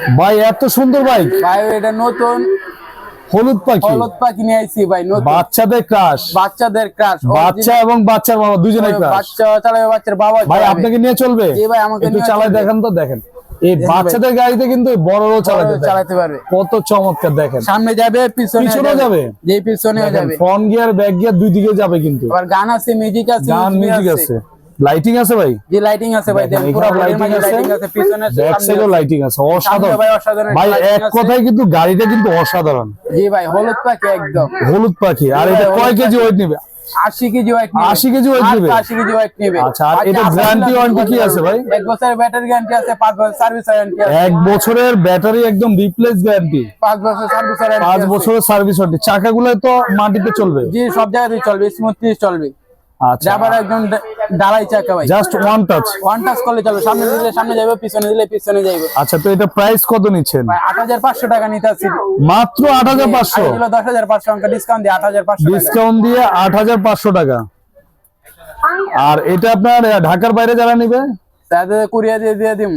ভাই এত সুন্দর বাইক ভাই এটা নতুন। হলুদ পাখি। হলুদ পাখি নিয়ে আইছি ভাই নতুন। বাচ্চাদের ক্রাশ বাচ্চাদের ক্রাশ বাচ্চা এবং বাচ্চার বাবা দুজনে ক্রাশ বাচ্চা চালাবে বাচ্চার বাবা ভাই আপনাকে নিয়ে চলবে? জি ভাই, আমাকে একটু চালাই দেখেন তো দেখেন। এই বাচ্চাদের গাড়িতে কিন্তু বড়রাও চালাতে। চালাতে পারবে। কত চমৎকার দেখেন। সামনে যাবে পিছনে পিছনেও যাবে? যে পিছনেও যাবে। ফ্রন্ট গিয়ার ব্যাক গিয়ার দুই দিকে যাবে কিন্তু। আবার গান আছে মিউজিক আছে গান মিউজিক আছে। লাইটিং আছে ভাই? যে লাইটিং আছে ভাই। দেখেন, পুরো লাইটিং আছে, পিছনে ব্যাক লাইটিং আছে। অসাধারণ। ভাই অসাধারণ ভাই এক। কথায় কিন্তু গাড়িটা কিন্তু অসাধারণ। জি ভাই হলুদ পাখি একদম। হলুদ পাখি আর জি এটা কয় কেজি ওয়েট নেবে? আশি কেজি ওয়েট নেবে। 80 কেজি weight নেবে? আশি কেজি ওয়েট নেবে। আচ্ছা, আর এটা guarantee warranty কি আছে ভাই? এক বছরের ব্যাটারি গ্যারান্টি আছে পাঁচ বছর সার্ভিস ওয়ারেন্টি আছে। এক বছরের ব্যাটারি একদম রিপ্লেস গ্যারান্টি পাঁচ বছর সার্ভিস ওয়ারেন্টি পাঁচ বছরের সার্ভিস ওয়ারেন্টি চাকাগুলো তো মাটিতে চলবে? জি সব জায়গাতেই চলবে স্মুথলি চলবে। আচ্ছা। যাবার একদম ডালাই চাকা ভাই। Just one touch one touch করলে চলবে। সামনে দিলে সামনে যাবে পিছনে দিলে পিছনে যাবে আচ্ছা তো এটা প্রাইস কত নিচ্ছেন? ভাই আট হাজার পাঁচশো টাকা নিতে মাত্র আট হাজার পাঁচশো? দশ হাজার পাঁচশো অঙ্ক ডিসকাউন্ট দিয়ে আট হাজার পাঁচশো টাকা। ডিসকাউন্ট দিয়ে আট হাজার পাঁচশো টাকা। আর এটা আপনার ঢাকার বাইরে যারা নিবে? তাদের কুরিয়া দিয়ে দিয়ে দিম।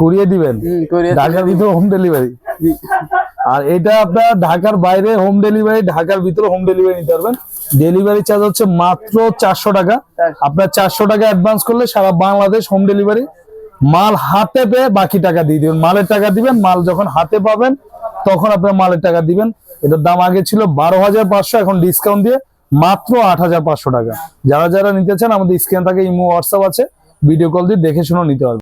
কুড়িয়ে দিবেন? কুরিয়া ঢাকার ভিতরে হোম ডেলিভারি আর এটা আপনার ঢাকার বাইরে হোম ডেলিভারি ঢাকার ভিতরে হোম ডেলিভারি নিতে পারবেন। ডেলিভারি চার্জ হচ্ছে মাত্র চারশো টাকা। আপনার চারশো টাকা অ্যাডভান্স করলে সারা বাংলাদেশ হোম ডেলিভারি মাল হাতে পেয়ে বাকি টাকা দিয়ে দিবেন। মালের টাকা দিবেন মাল যখন হাতে পাবেন তখন আপনার মালের টাকা দিবেন। এটার দাম আগে ছিল বারো হাজার পাঁচশো এখন ডিসকাউন্ট দিয়ে মাত্র আট হাজার পাঁচশো টাকা। যারা যারা নিতে চান আমাদের স্ক্রিন থাকে ইমো হোয়াটসঅ্যাপ আছে। ভিডিও কল দিয়ে দেখে শুনে নিতে পারবেন।